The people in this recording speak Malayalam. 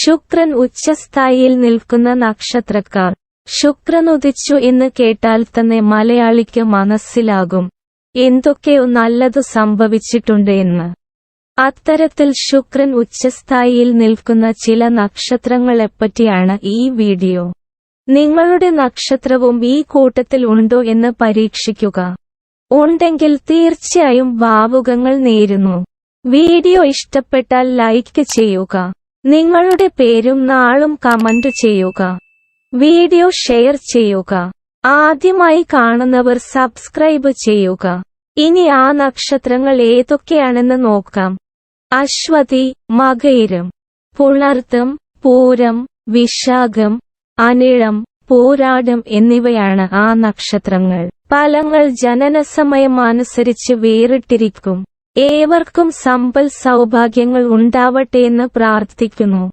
ശുക്രൻ ഉച്ചസ്ഥായിയിൽ നിൽക്കുന്ന നക്ഷത്രക്കാർ. ശുക്രൻ ഉദിച്ചു എന്ന് കേട്ടാൽ തന്നെ മലയാളിക്ക് മനസ്സിലാകും. എന്തൊക്കെയോ നല്ലതു സംഭവിച്ചിട്ടുണ്ട് എന്ന്. അത്തരത്തിൽ ശുക്രൻ ഉച്ചസ്ഥായിയിൽ നിൽക്കുന്ന ചില നക്ഷത്രങ്ങളെപ്പറ്റിയാണ് ഈ വീഡിയോ. നിങ്ങളുടെ നക്ഷത്രവും ഈ കൂട്ടത്തിൽ ഉണ്ടോ എന്ന് പരീക്ഷിക്കുക. ഉണ്ടെങ്കിൽ തീർച്ചയായും ഭാവുകങ്ങൾ നേരുന്നു. വീഡിയോ ഇഷ്ടപ്പെട്ടാൽ ലൈക്ക് ചെയ്യുക. നിങ്ങളുടെ പേരും നാളും കമന്റ് ചെയ്യുക. വീഡിയോ ഷെയർ ചെയ്യുക. ആദ്യമായി കാണുന്നവർ സബ്സ്ക്രൈബ് ചെയ്യുക. ഇനി ആ നക്ഷത്രങ്ങൾ ഏതൊക്കെയാണെന്ന് നോക്കാം. അശ്വതി മകയിരം. പുണർത്തം പൂരം വിശാഖം അനിഴം പോരാടം എന്നിവയാണ് ആ നക്ഷത്രങ്ങൾ. ഫലങ്ങൾ ജനനസമയം അനുസരിച്ച് വേറിട്ടിരിക്കും. ഏവർക്കും സമ്പൽ സൗഭാഗ്യങ്ങൾ ഉണ്ടാവട്ടെ എന്ന് പ്രാർത്ഥിക്കുന്നു.